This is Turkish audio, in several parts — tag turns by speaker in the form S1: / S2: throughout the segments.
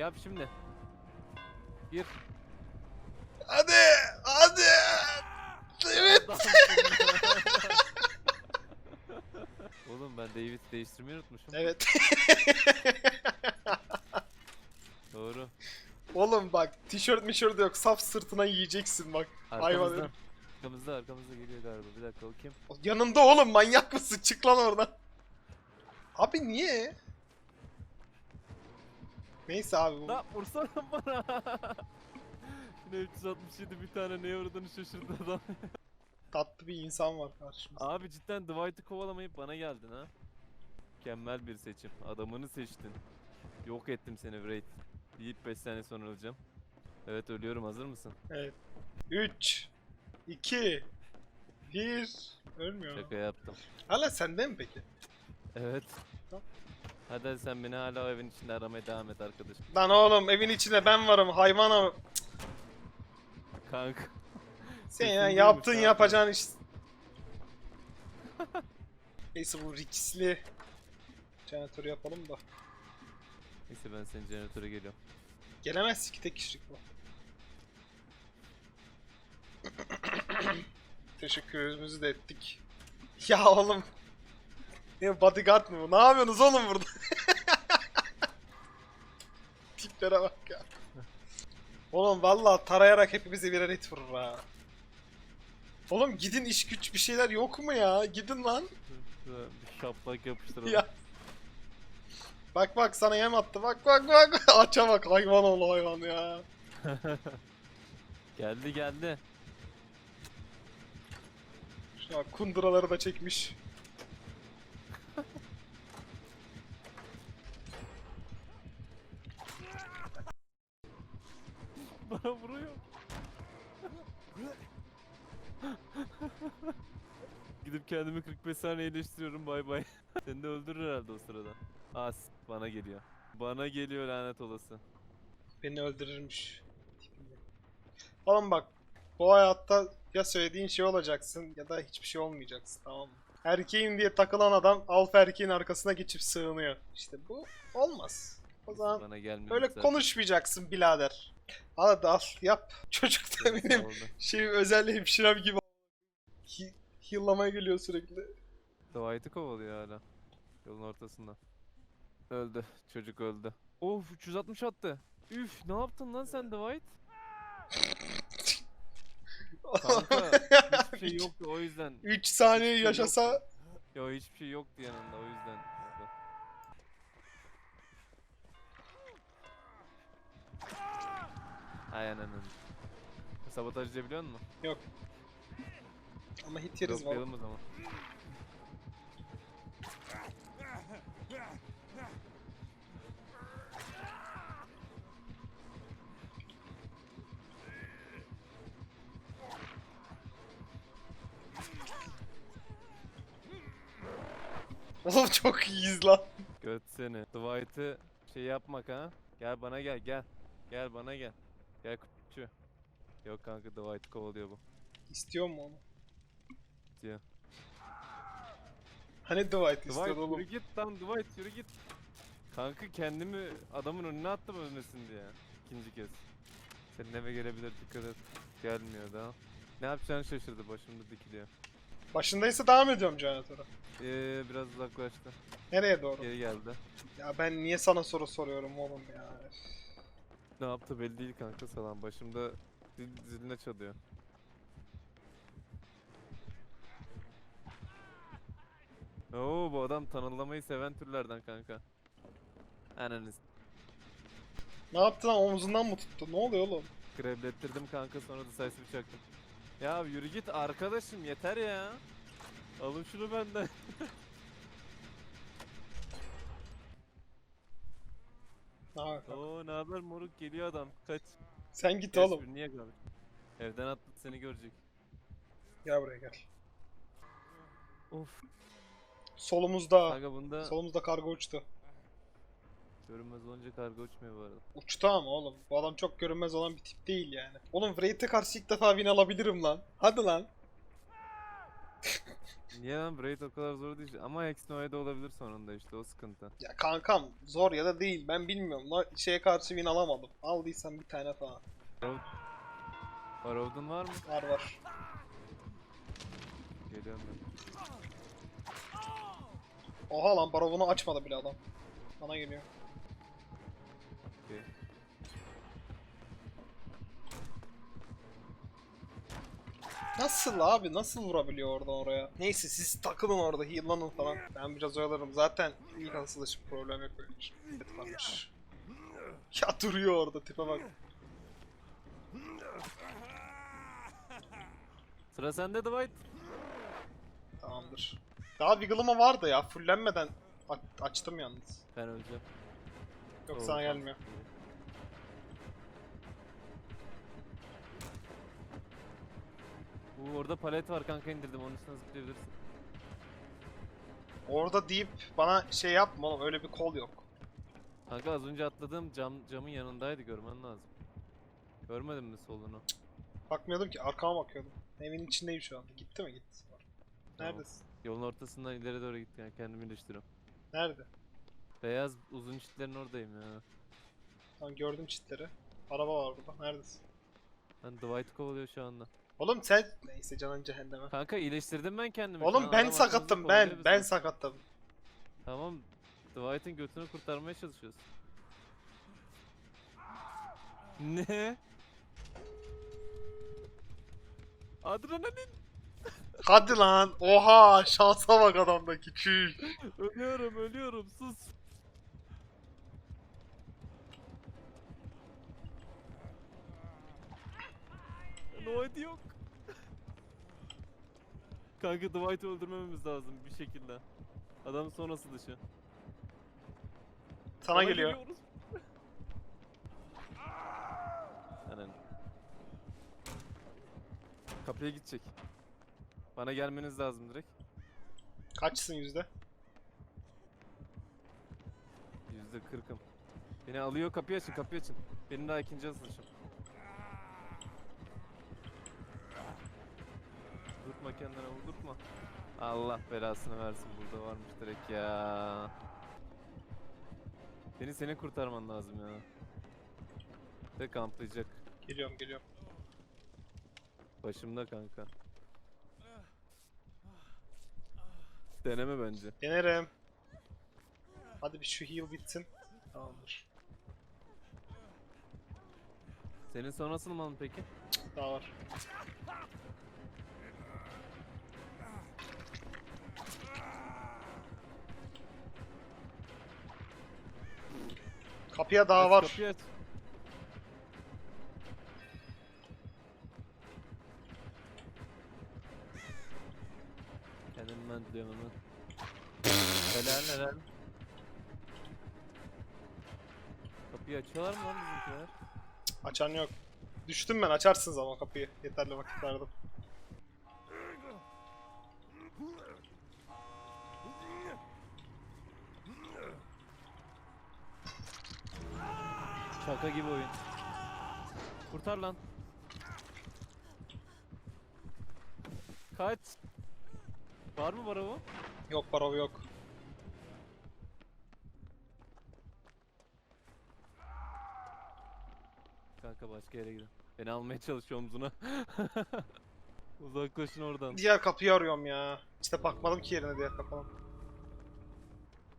S1: Yap şimdi. Gir.
S2: Hadi! Hadi! Evet!
S1: Oğlum ben David değiştirmeyi unutmuşum.
S2: Evet.
S1: Doğru.
S2: Oğlum bak tişört mişört yok. Saf sırtına yiyeceksin bak. Hayvan
S1: Arkamızda.
S2: herif.
S1: Arkamızda arkamızda geliyor galiba. Bir dakika o kim?
S2: Yanında oğlum manyak mısın? Çık lan oradan. Abi niye? Neyse abi bu.
S1: La vursana bana. Yine 367 bir tane neye uğradığını şaşırdı adam.
S2: Tatlı bir insan var karşımızda.
S1: Abi cidden Dwight'ı kovalamayıp bana geldin ha. Mükemmel bir seçim. Adamını seçtin. Yok ettim seni Wraith. Deyip 5 saniye sonra öleceğim. Evet ölüyorum hazır mısın?
S2: Evet. 3 2 1 Ölmüyor.
S1: Şaka yaptım.
S2: Hala sende mi peki?
S1: Evet.
S2: Tamam.
S1: Hadi hadi sen beni hala o evin içinde aramaya devam et arkadaşım.
S2: Lan oğlum evin içinde ben varım hayvana.
S1: Kanka.
S2: Sen
S1: Kesin
S2: ya
S1: değilmiş
S2: yaptın
S1: abi.
S2: yapacağın iş. Neyse bu riskli. Jeneratörü yapalım da.
S1: Neyse ben senin jeneratöre geliyorum.
S2: Gelemez ki tek kişilik bu. Teşekkürümüzü de ettik. Ya oğlum. Ne bodyguard mı bu? Ne yapıyorsunuz oğlum burada? Tiplere bak ya. Oğlum vallahi tarayarak hepimize birer hit vurur ha. Oğlum gidin iş güç bir şeyler yok mu ya? Gidin lan.
S1: Bir şaplak yapıştıralım.
S2: Ya. Bak bak sana yem attı. Bak bak bak. Aça bak hayvan ol hayvan ya.
S1: Geldi geldi.
S2: Şu an kunduraları da çekmiş.
S1: Bana vuruyor. Gidip kendimi 45 saniye iyileştiriyorum bay bay. Seni de öldürür herhalde o sırada. As bana geliyor. Bana geliyor lanet olası.
S2: Beni öldürürmüş. Oğlum bak. Bu hayatta ya söylediğin şey olacaksın ya da hiçbir şey olmayacaksın tamam mı? Erkeğim diye takılan adam alfa erkeğin arkasına geçip sığınıyor. İşte bu olmaz. O zaman öyle konuşmayacaksın birader. Al da al yap. Çocuk da benim şey özel hemşirem gibi Hi- Heal'lamaya geliyor sürekli.
S1: Dwight'ı kovalıyor hala. Yolun ortasında. Öldü. Çocuk öldü. Of 360 attı. Üf ne yaptın lan sen Dwight? Kanka hiçbir şey yoktu o yüzden.
S2: 3 saniye
S1: Hiçbir şey
S2: yaşasa
S1: Yo hiçbir şey yoktu yanında o yüzden. Öldü. Ay ananın. Sabotaj edebiliyor musun?
S2: ama hit yeriz var.
S1: Droplayalım o zaman.
S2: Oğlum çok iyiyiz lan.
S1: Göt seni. Dwight'ı şey yapmak ha. Gel bana gel gel. Gel bana gel. Gel kutçu. Yok kanka Dwight'ı kovalıyor bu.
S2: İstiyor mu onu?
S1: İstiyor.
S2: Hani Dwight
S1: Dwight
S2: istiyordu oğlum.
S1: yürü git lan Dwight yürü git. Kanka kendimi adamın önüne attım ölmesin diye. İkinci kez. Senin eve gelebilir dikkat et. Gelmiyor daha. Ne yapacağını şaşırdı başımda dikiliyor.
S2: Başındaysa devam ediyorum jeneratöre.
S1: Ee, biraz uzaklaştı.
S2: Nereye doğru?
S1: Geri geldi.
S2: Ya ben niye sana soru soruyorum oğlum ya?
S1: Ne yaptı belli değil kanka salan. Başımda zil, ziline çalıyor. Oo bu adam tanılamayı seven türlerden kanka. Ananız.
S2: Ne yaptın lan omzundan mı tuttu? Ne oluyor oğlum?
S1: Kreblettirdim kanka sonra da sayısı çaktım. Ya yürü git arkadaşım yeter ya. Alın şunu benden. Oo ne haber moruk geliyor adam. Kaç.
S2: Sen git
S1: Kaç
S2: oğlum.
S1: niye kalmış? Evden attı seni görecek.
S2: Gel buraya gel.
S1: Of.
S2: Solumuzda.
S1: Kanka bunda
S2: Solumuzda kargo uçtu.
S1: görünmez olunca karga uçmuyor bu arada.
S2: Uçtu ama oğlum. Bu adam çok görünmez olan bir tip değil yani. Oğlum Wraith'e karşı ilk defa win alabilirim lan. Hadi lan.
S1: Niye lan Braid o kadar zor değil. Ama Hex Noah'da olabilir sonunda işte o sıkıntı.
S2: Ya kankam zor ya da değil ben bilmiyorum. La şeye karşı win alamadım. Aldıysam bir tane falan.
S1: Barovdun var mı?
S2: Var var.
S1: Geliyorum ben.
S2: Oha lan barovunu açmadı bile adam. Bana geliyor. Nasıl abi? Nasıl vurabiliyor orada oraya? Neyse siz takılın orada heal'lanın falan. Ben biraz oyalarım. Zaten ilk asılışım problem yok şey. Evet, varmış. Ya duruyor orada tipe bak.
S1: Sıra sende Dwight.
S2: Tamamdır. Daha Wiggle'ıma vardı ya. Fullenmeden a- açtım yalnız.
S1: Ben öleceğim.
S2: Yok sana gelmiyor.
S1: Bu orada palet var kanka indirdim onun üstüne zıplayabilirsin.
S2: Orada deyip bana şey yapma oğlum öyle bir kol yok.
S1: Kanka az önce atladığım cam camın yanındaydı görmen lazım. Görmedin mi solunu?
S2: Bakmıyordum ki arkama bakıyordum. Evin içindeyim şu anda. Gitti mi? Gitti.
S1: Tamam.
S2: Neredesin?
S1: Yolun ortasından ileri doğru gitti yani kendimi iyileştiriyorum.
S2: Nerede?
S1: Beyaz uzun çitlerin oradayım ya.
S2: Lan gördüm çitleri. Araba var burada. Neredesin?
S1: Ben Dwight kovalıyor şu anda.
S2: Oğlum sen... Neyse canın cehenneme.
S1: Kanka iyileştirdim ben kendimi.
S2: Oğlum ben
S1: adam
S2: sakattım ben. Ben sakattım.
S1: Tamam. Dwight'ın götünü kurtarmaya çalışıyoruz. Ne? Adrenalin.
S2: Hadi lan. Oha şansa bak adamdaki. Çüş.
S1: Ölüyorum, ölüyorum. Sus. Dwight yok. Kanka Dwight'ı öldürmememiz lazım bir şekilde. Adam sonrası dışı.
S2: Sana geliyor.
S1: geliyoruz. Aynen. Kapıya gidecek. Bana gelmeniz lazım direkt.
S2: Kaçsın yüzde?
S1: Yüzde kırkım. Beni alıyor kapıyı açın kapıyı açın. Benim daha ikinci asılışım. Vurdurtma kendine vurdurtma. Allah belasını versin burada varmış direkt ya. Beni seni kurtarman lazım ya. Ve kamplayacak.
S2: Geliyorum geliyorum.
S1: Başımda kanka. Deneme bence.
S2: Denerim. Hadi bir şu heal bitsin. Tamamdır.
S1: Senin son nasıl mı peki?
S2: Daha var. Kapıya daha var.
S1: Kapıyı aç. Kendimi ben diliyorum hemen. helal helal. Kapıyı açıyorlar mı lan bizimkiler?
S2: Açan yok. Düştüm ben açarsınız ama kapıyı. Yeterli vakit verdim.
S1: Şaka gibi oyun. Kurtar lan. Kaç. Var mı bravo?
S2: Yok barov yok.
S1: Kanka başka yere gidin. Beni almaya çalışıyor omzuna. Uzaklaşın oradan.
S2: Diğer kapıyı arıyorum ya. İşte bakmadım ki yerine diğer kapının.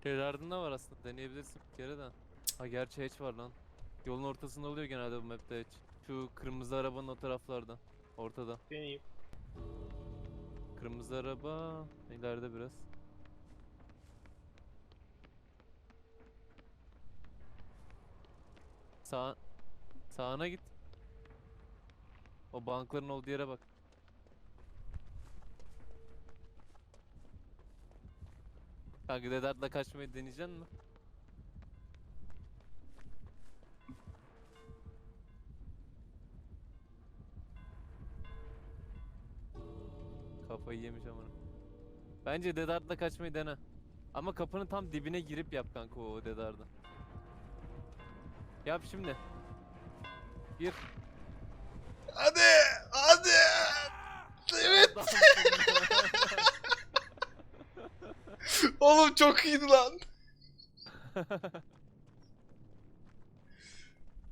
S1: Gerard'ın var aslında deneyebilirsin bir kere de. Ha gerçi hatch var lan. Yolun ortasında oluyor genelde bu map'te hatch. Şu kırmızı arabanın o taraflarda. Ortada.
S2: Deneyeyim.
S1: Kırmızı araba ileride biraz. Sağ sağına git. O bankların olduğu yere bak. Kanka Dedart'la kaçmayı deneyeceksin mi? kafayı yemiş amına. Bence dedartla kaçmayı dene. Ama kapının tam dibine girip yap kanka o dedarda. Yap şimdi. Gir.
S2: Hadi! Hadi! Evet! Oğlum çok iyiydi lan.